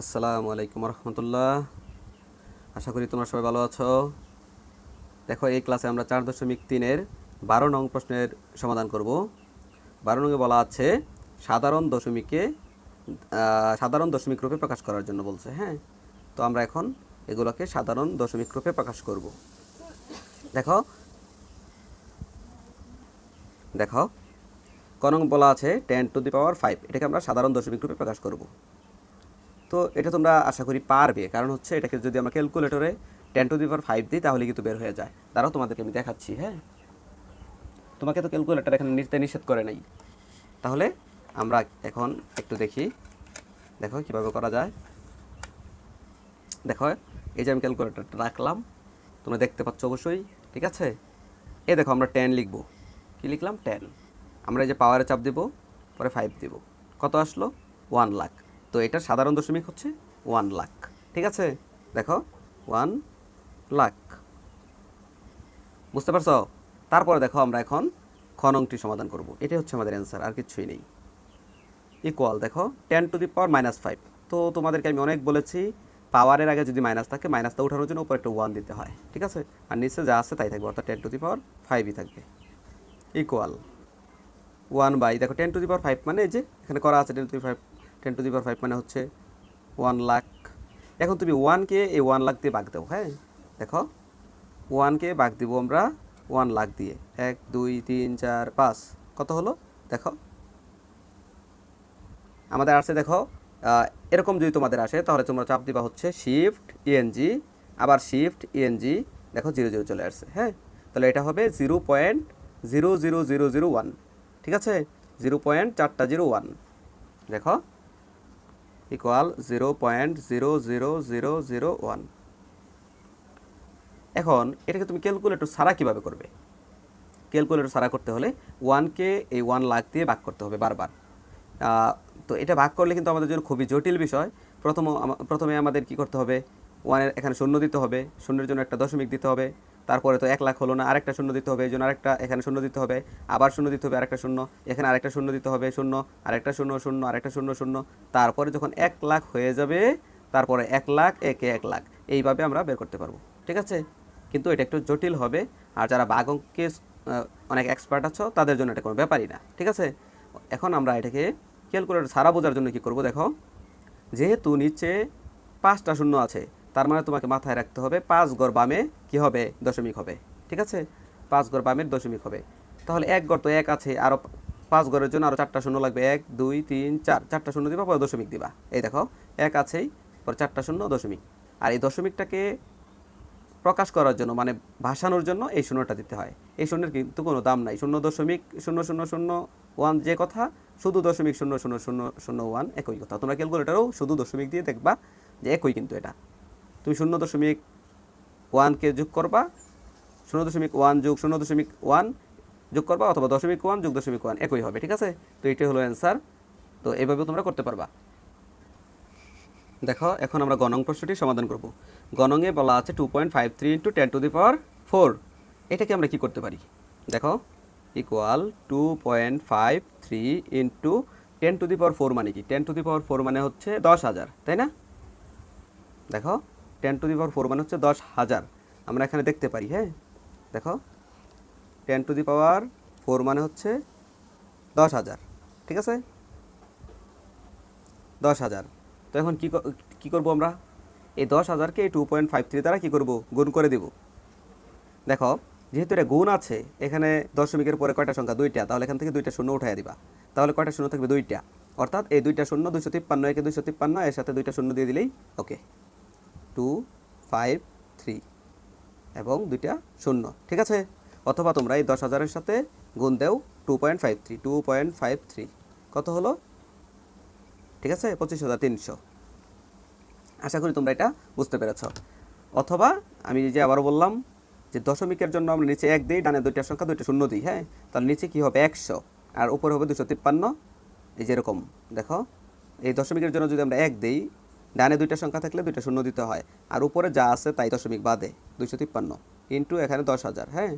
আসসালামু আলাইকুম রহমতুল্লাহ। আশা করি তোমরা সবাই ভালো আছো। দেখো, এই ক্লাসে আমরা চার দশমিক তিনের বারো নং প্রশ্নের সমাধান করব। বারো নঙে বলা আছে, সাধারণ দশমিকে সাধারণ দশমিক রূপে প্রকাশ করার জন্য বলছে হ্যাঁ? তো আমরা এখন এগুলোকে সাধারণ দশমিক রূপে প্রকাশ করব। দেখো দেখো কনং বলা আছে ten to the power five এটাকে আমরা সাধারণ দশমিক রূপে প্রকাশ করব। তো এটা তোমরা আশা করি পারবে। কারণ হচ্ছে এটাকে যদি আমরা ক্যালকুলেটরে টেন টু দি ফাইভ দিই, তাহলে কিন্তু বের হয়ে যায়। তারাও তোমাদেরকে আমি দেখাচ্ছি হ্যাঁ? তোমাকে তো ক্যালকুলেটর এখানে নিতে নিষেধ করে নাই। তাহলে আমরা এখন একটু দেখি। দেখো কীভাবে করা যায়। দেখো, এই যে আমি ক্যালকুলেটরটা রাখলাম, তোমরা দেখতে পাচ্ছ অবশ্যই, ঠিক আছে? এ দেখো, আমরা টেন লিখব। কি লিখলাম? টেন আমরা এই যে পাওয়ারে চাপ দেবো, পরে ফাইভ দেব। কত আসলো? ওয়ান লাখ তো এটা সাধারণ দশমিক হচ্ছে ওয়ান লাখ ঠিক আছে? দেখো ওয়ান লাখ বুঝতে পারছ? তারপরে দেখো আমরা এখন খনংটি সমাধান করব। এটাই হচ্ছে আমাদের অ্যান্সার আর কিছুই নেই। ইকুয়াল দেখো ten to the power minus five তো তোমাদেরকে আমি অনেক বলেছি পাওয়ারের আগে যদি মাইনাস থাকে মাইনাসটা উঠানোর জন্য উপরে একটা ওয়ান দিতে হয়। ঠিক আছে? আর নিচে যা আছে তাই থাকবে, অর্থাৎ টেন টু দি পাওয়ার ফাইভই থাকবে। ইকুয়াল ওয়ান বাই দেখো ten to the power five মানে যে, এখানে করা আছে ten to the five ten to the power five মানে হচ্ছে ওয়ান লাখ এখন তুমি ওয়ানকে এই ওয়ান লাখ দিয়ে ভাগ দাও হ্যাঁ? দেখো ওয়ানকে ভাগ দিব আমরা ওয়ান লাখ দিয়ে। এক, দুই, তিন, চার, পাঁচ। কত হলো? দেখো। আমাদের আসে দেখো এরকম যদি তোমাদের আসে, তাহলে তোমরা চাপ দিবা হচ্ছে শিফট ইএনজি আবার শিফট ইএনজি দেখো জিরো জিরো চলে আসছে হ্যাঁ? তাহলে এটা হবে zero point zero zero zero zero one ঠিক আছে? জিরো পয়েন্ট চারটা জিরো ওয়ান দেখো। Equal zero point zero zero zero zero one এখন এটাকে তুমি ক্যালকুলেটর ছাড়া কীভাবে করবে? ক্যালকুলেটর ছাড়া করতে হলে ওয়ানকে এই ওয়ান লাখ দিয়ে ভাগ করতে হবে বারবার। তো এটা ভাগ করলে কিন্তু আমাদের জন্য খুবই জটিল বিষয়। প্রথম প্রথমে আমাদের কি করতে হবে? ওয়ানের এখানে শূন্য দিতে হবে, শূন্যের জন্য একটা দশমিক দিতে হবে। তারপরে তো এক লাখ হলো না, আরেকটা শূন্য দিতে হবে, এই জন্য আরেকটা এখানে শূন্য দিতে হবে, আবার শূন্য দিতে হবে, আরেকটা শূন্য, এখানে আরেকটা শূন্য দিতে হবে, শূন্য, আরেকটা শূন্য শূন্য, আরেকটা শূন্য শূন্য, তারপরে যখন এক লাখ হয়ে যাবে, তারপরে এক লাখ, একে এক লাখ, এইভাবে আমরা বের করতে পারব, ঠিক আছে? কিন্তু এটা একটু জটিল হবে, আর যারা বাঘ অঙ্কে অনেক এক্সপার্ট আছো, তাদের জন্য এটা কোনো ব্যাপারই না, ঠিক আছে? এখন আমরা এটাকে ক্যালকুলেটর সারা বোঝার জন্য কি করব দেখো? যেহেতু নিচে পাঁচটা শূন্য আছে তার মানে তোমাকে মাথায় রাখতে হবে, পাঁচ গড় বামে কী হবে? দশমিক হবে। ঠিক আছে? পাঁচ গড় বামের দশমিক হবে। তাহলে এক গড় তো এক আছে আরও পাঁচ গড়ের জন্য আরও চারটা শূন্য লাগবে। এক, দুই, তিন, চার। চারটা শূন্য দিবা, পরে দশমিক দিবা। এই দেখো, এক আছেই, পরে চারটা শূন্য, দশমিক। আর এই দশমিকটাকে প্রকাশ করার জন্য মানে ভাসানোর জন্য এই শূন্যটা দিতে হয়। এই শূন্যের কিন্তু কোনো দাম নাই। শূন্য দশমিক, শূন্য শূন্য শূন্য, ওয়ান যে কথা, শুধু দশমিক, শূন্য শূন্য শূন্য শূন্য, ওয়ান একই কথা। তোমরা ক্যালকুলেটারও শুধু দশমিক দিয়ে দেখবা যে একই কিন্তু এটা। তুমি শূন্য দশমিক ওয়ানকে যোগ করবা, শূন্য দশমিক ওয়ান যোগ শূন্য দশমিক ওয়ান যোগ করবা অথবা দশমিক ওয়ান যোগ দশমিক ওয়ান একই হবে, ঠিক আছে? তো এটাই হলো অ্যান্সার তো এইভাবে তোমরা করতে পারবা। দেখো, এখন আমরা গণং প্রশ্নটি সমাধান করব। গণংয়ে বলা আছে two point five three into ten to the power four এটাকে আমরা কি করতে পারি? দেখো equal two point five three into ten to the power four মানে কি? Ten to the power four মানে হচ্ছে দশ হাজার, তাই না? দেখো ten to the power four মানে হচ্ছে দশ হাজার। আমরা এখানে দেখতে পারি হ্যাঁ? দেখো, ten to the power four মানে হচ্ছে দশ হাজার, ঠিক আছে? দশ হাজার। তো এখন কী কী করব আমরা? এই দশ হাজারকে এই টু পয়েন্ট ফাইভ থ্রি দ্বারা কী করব? গুণ করে দেব। দেখো, যেহেতু এটা গুণ আছে, এখানে দশমিকের পরে কয়টা সংখ্যা? দুইটা। তাহলে এখান থেকে দুইটা শূন্য উঠাই দিবা। তাহলে কয়টা শূন্য থাকবে? দুইটা। অর্থাৎ এই দুইটা শূন্য দুইশো তিপ্পান্ন, একে দুইশো তিপ্পান্ন, এর সাথে দুইটা শূন্য দিয়ে দিলেই ওকে। টু ফাইভ থ্রি এবং দুইটা শূন্য। ঠিক আছে? অথবা তোমরা এই দশ হাজারের সাথে গুণ দেও two point five three two point five three কত হলো? ঠিক আছে? পঁচিশ হাজার তিনশো। আশা করি তোমরা এটা বুঝতে পেরেছ। অথবা আমি যে আবারও বললাম যে দশমিকের জন্য আমরা নিচে এক দিই, ডানে দুইটার সংখ্যা দুইটা শূন্য দিই হ্যাঁ? তাহলে নিচে কী হবে? একশো। আর উপরে হবে দুশো তিপ্পান্ন। এই যেরকম দেখো? এই দশমিকের জন্য যদি আমরা এক দিই ডানে দুইটা সংখ্যা থাকলে দুইটা শূন্য দিতে হয়। আর উপরে যা আছে তাই দশমিক বাদে দুইশো তিপ্পান্ন ইন্টু এখানে দশ হাজার হ্যাঁ?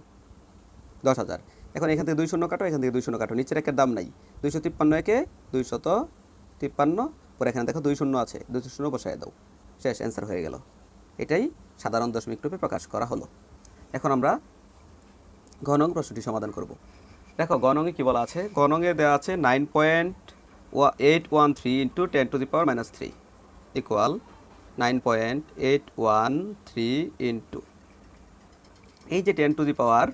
দশ হাজার। এখন এখান থেকে দুই শূন্য কাটো, এখান থেকে দুই শূন্য কাটো। নিচের একের দাম নাই। দুইশো তিপ্পান্ন একে দুইশত তিপ্পান্ন, পরে এখানে দেখো দুই শূন্য আছে। দুই শূন্য বসায় দাও। শেষ অ্যান্সার হয়ে গেল। এটাই সাধারণ দশমিক রূপে প্রকাশ করা হলো। এখন আমরা গণং প্রশ্নটি সমাধান করব। দেখো গণঙে কী বলা আছে? গণঙে দেওয়া আছে nine point eight one three into ten to the power minus three equal nine point eight one three into এই যে ten to the power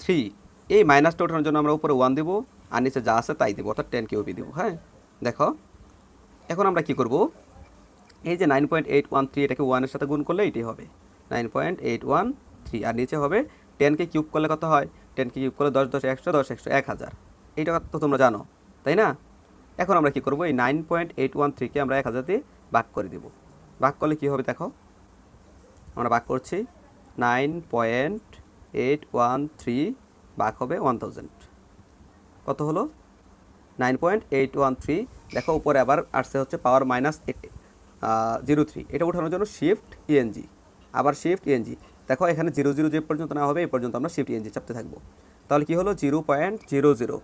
three এই মাইনাসটা ওঠানোর জন্য আমরা উপরে ওয়ান দিব, আর নিচে যা আছে তাই দিব, অর্থাৎ টেন কিউবি দিব হ্যাঁ? দেখো, এখন আমরা কি করব? এই যে nine point eight one three এটাকে ওয়ানের সাথে গুণ করলে এটি হবে nine point eight one three আর নিচে হবে টেনকে কিউব করলে কত হয়? টেনকে কিউব করলে দশ দশ, একশো দশ, একশো, এক হাজার। এইটা তো তোমরা জানো, তাই না? এখন আমরা কি করব? এই নাইন পয়েন্ট এইট ওয়ান থ্রিকে আমরা এক হাজার দিয়ে ভাগ করে দিব। ভাগ করলে কী হবে দেখো? আমরা ভাগ করছি nine point eight one three ভাগ হবে ওয়ান থাউজেন্ড কত হলো? Nine point eight one three দেখো উপরে আবার আসছে হচ্ছে পাওয়ার মাইনাস জিরো থ্রি এটা ওঠানোর জন্য শিফট ইএনজি আবার শিফট ইএনজি দেখো এখানে জিরো জিরো যে পর্যন্ত না হবে, এই পর্যন্ত আমরা শিফট ইএনজি চাপতে থাকব। তাহলে কী হলো? Zero point zero zero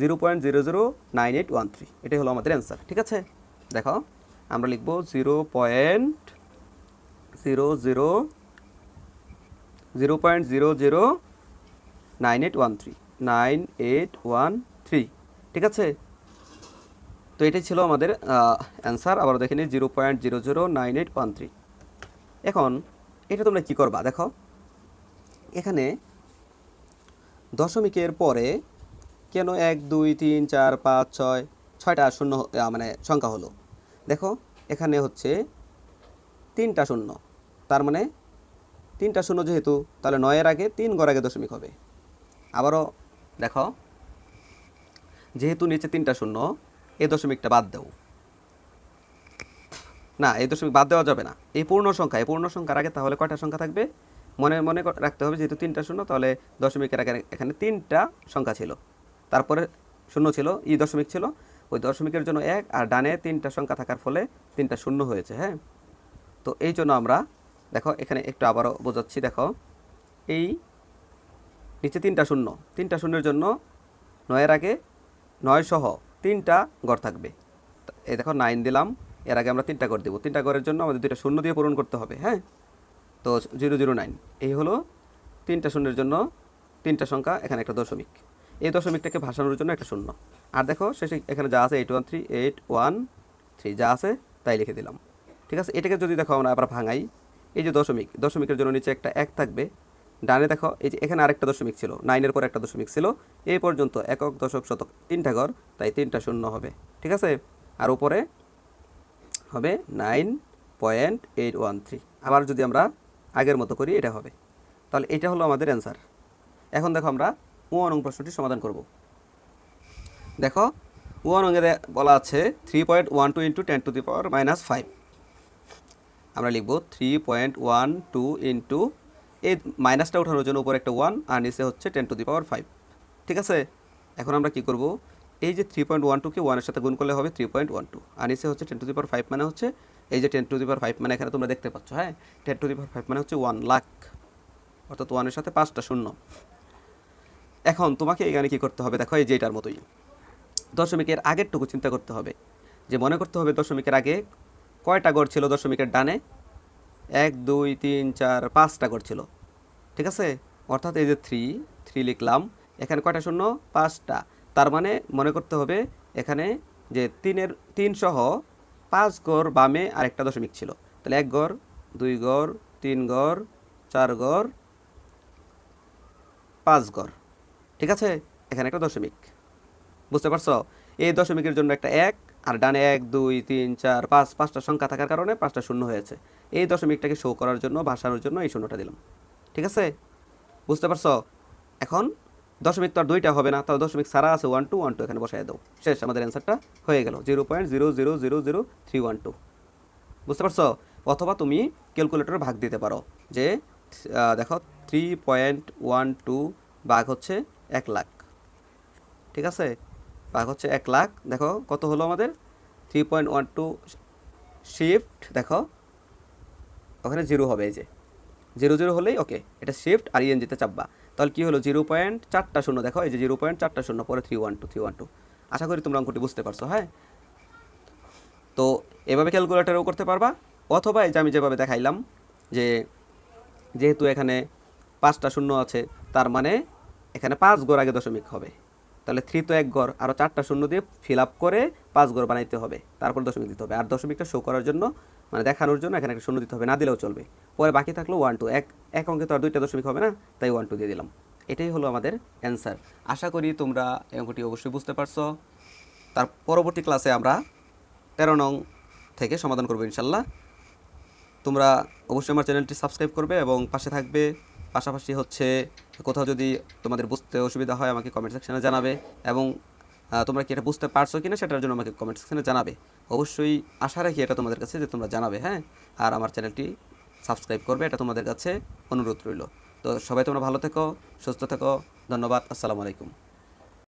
zero point zero zero nine eight one three. এটাই হলো আমাদের অ্যান্সার ঠিক আছে? দেখো, আমরা লিখব zero point zero zero zero point zero zero nine eight one three. Nine eight one three ঠিক আছে? তো এটাই ছিল আমাদের অ্যান্সার আবার দেখে নিই, zero point zero zero nine eight one three. এখন, এটা তোমরা কী করবা? দেখো, এখানে দশমিকের পরে কেন এক, দুই, তিন, চার, পাঁচ, ছয়, ছয়টা শূন্য মানে সংখ্যা হলো? দেখো, এখানে হচ্ছে তিনটা শূন্য। তার মানে তিনটা শূন্য যেহেতু, তাহলে নয়ের আগে তিন গড় আগে দশমিক হবে। আবারও দেখো, যেহেতু নিচে তিনটা শূন্য এই দশমিকটা বাদ দাও। না এই দশমিক বাদ দেওয়া যাবে না। এই পূর্ণ সংখ্যা, এই পূর্ণ সংখ্যার আগে তাহলে কয়টা সংখ্যা থাকবে? মনে মনে রাখতে হবে, যেহেতু তিনটা শূন্য, তাহলে দশমিকের আগে এখানে তিনটা সংখ্যা ছিল। তারপরে শূন্য ছিল, ই দশমিক ছিল। ওই দশমিকের জন্য এক আর ডানে তিনটা সংখ্যা থাকার ফলে তিনটা শূন্য হয়েছে হ্যাঁ? তো এই জন্য আমরা, দেখো, এখানে একটু আবারও বোঝাচ্ছি, দেখো। এই নিচে তিনটা শূন্য, তিনটা শূন্যের জন্য নয়ের আগে নয় সহ তিনটা গড় থাকবে। এই দেখো নাইন দিলাম, এর আগে আমরা তিনটা গড় দেবো। তিনটা গড়ের জন্য আমাদের দুইটা শূন্য দিয়ে পূরণ করতে হবে হ্যাঁ? তো জিরো জিরো নাইন এই হলো তিনটা শূন্যের জন্য তিনটা সংখ্যা, এখানে একটা দশমিক। এই দশমিকটাকে ভাসানোর জন্য একটা শূন্য। আর দেখো, শেষে এখানে যা আছে eight one three eight one three যা আছে, তাই লিখে দিলাম। ঠিক আছে? এটাকে যদি দেখো, আমরা আবার ভাঙাই। এই যে দশমিক, দশমিকের জন্য নিচে একটা এক থাকবে। ডানে দেখো, এই যে এখানে আরেকটা দশমিক ছিল, নাইনের পর একটা দশমিক ছিল। এই পর্যন্ত একক দশক শতক তিনটা ঘর, তাই তিনটা শূন্য হবে। ঠিক আছে? আর উপরে হবে nine point eight one three আবার যদি আমরা আগের মতো করি, এটা হবে। তাহলে এটা হলো আমাদের অ্যান্সার এখন দেখো আমরা ওয়ান অং প্রশ্নটি সমাধান করব। দেখো, ওয়ান অঙ্গে বলা আছে three point one two into ten to the power minus five আমরা লিখব three point one two into এই মাইনাসটা ওঠানোর জন্য উপরে একটা ওয়ান আর নিচে হচ্ছে ten to the power five ঠিক আছে? এখন আমরা কি করব? এই যে থ্রি পয়েন্ট ওয়ান টুকে ওয়ানের সাথে গুণ করলে হবে থ্রি পয়েন্ট ওয়ান টু আর নিচে হচ্ছে ten to the power five মানে হচ্ছে, এই যে ten to the power five মানে এখানে তোমরা দেখতে পাচ্ছ হ্যাঁ? Ten to the power five মানে হচ্ছে ওয়ান লাখ। অর্থাৎ ওয়ানের সাথে পাঁচটা শূন্য। এখন তোমাকে এখানে কি করতে হবে? দেখো, এই যে এটার মতোই। দশমিকের আগেরটুকু চিন্তা করতে হবে। যে মনে করতে হবে দশমিকের আগে কয়টা গড় ছিল দশমিকের ডানে? এক, দুই, তিন, চার, পাঁচটা গড় ছিল। ঠিক আছে? অর্থাৎ এই যে থ্রি থ্রি লিখলাম, এখানে কয়টা শূন্য? পাঁচটা। তার মানে মনে করতে হবে এখানে যে তিনের, তিন সহ পাঁচ গড় বামে আরেকটা দশমিক ছিল। তাহলে এক গড়, দুই গড়, তিন গড়, চার গড়, পাঁচ গড়। ঠিক আছে? এখানে একটা দশমিক। বুঝতে পারছ? এই দশমিকের জন্য একটা এক, আর ডানে এক, দুই, তিন, চার, পাঁচ, পাঁচটা সংখ্যা থাকার কারণে পাঁচটা শূন্য হয়েছে। এই দশমিকটাকে শো করার জন্য, ভাসানোর জন্য এই শূন্যটা দিলাম। ঠিক আছে? বুঝতে পারছ? এখন দশমিক তো আর দুইটা হবে না তাহলে দশমিক সারা আছে ওয়ান টু ওয়ান টু এখানে বসাই দাও। শেষ, আমাদের অ্যান্সারটা হয়ে গেল। Zero point zero zero zero zero three one two বুঝতে পারছ? অথবা তুমি ক্যালকুলেটরে ভাগ দিতে পারো, যে দেখো থ্রি পয়েন্ট ওয়ান টু ভাগ হচ্ছে এক লাখ। ঠিক আছে? ভাগ হচ্ছে এক লাখ। দেখো, কত হলো আমাদের? Three point one two shift দেখো। ওখানে জিরো হবে এই যে। জিরো জিরো হলেই ওকে এটা শিফট আর ইএনজিতে চাপবা। তাহলে কী হলো? জিরো পয়েন্ট চারটা শূন্য, দেখো, এই যে জিরো পয়েন্ট চারটা শূন্য, পরে three one two three one two আশা করি তোমরা অঙ্কটি বুঝতে পারছ হ্যাঁ? তো এভাবে ক্যালকুলেটারও করতে পারবা, অথবা এই যে আমি যেভাবে দেখাইলাম যে যেহেতু এখানে পাঁচটা শূন্য আছে, তার মানে এখানে পাঁচ গড় আগে দশমিক হবে। তাহলে থ্রি তো এক গড় আরও চারটা শূন্য দিয়ে ফিল আপ করে পাঁচ গড় বানাইতে হবে। তারপর দশমিক দিতে হবে। আর দশমিকটা শো করার জন্য মানে দেখানোর জন্য এখানে একটা শূন্য দিতে হবে। না দিলেও চলবে। পরে বাকি থাকল ওয়ান টু এক। এক অঙ্কে তো আর দুইটা দশমিক হবে না, তাই ওয়ান টু দিয়ে দিলাম। এটাই হলো আমাদের অ্যান্সার আশা করি তোমরা এই অঙ্কটি অবশ্যই বুঝতে পারছ। তার পরবর্তী ক্লাসে আমরা তেরো নং থেকে সমাধান করব ইনশাল্লাহ। তোমরা অবশ্যই আমার চ্যানেলটি সাবস্ক্রাইব করবে এবং পাশে থাকবে পাশাপাশি হচ্ছে কোথাও যদি তোমাদের বুঝতে অসুবিধা হয়, আমাকে কমেন্ট সেকশানে জানাবে এবং তোমরা কি এটা বুঝতে পারছ কিনা সেটার জন্য আমাকে কমেন্ট সেকশানে জানাবে। অবশ্যই আশা রাখি এটা তোমাদের কাছে যে তোমরা জানাবে হ্যাঁ? আর আমার চ্যানেলটি সাবস্ক্রাইব করবে, এটা তোমাদের কাছে অনুরোধ রইল। তো সবাই তোমরা ভালো থেকো, সুস্থ থেকো, ধন্যবাদ, আসসালামু আলাইকুম।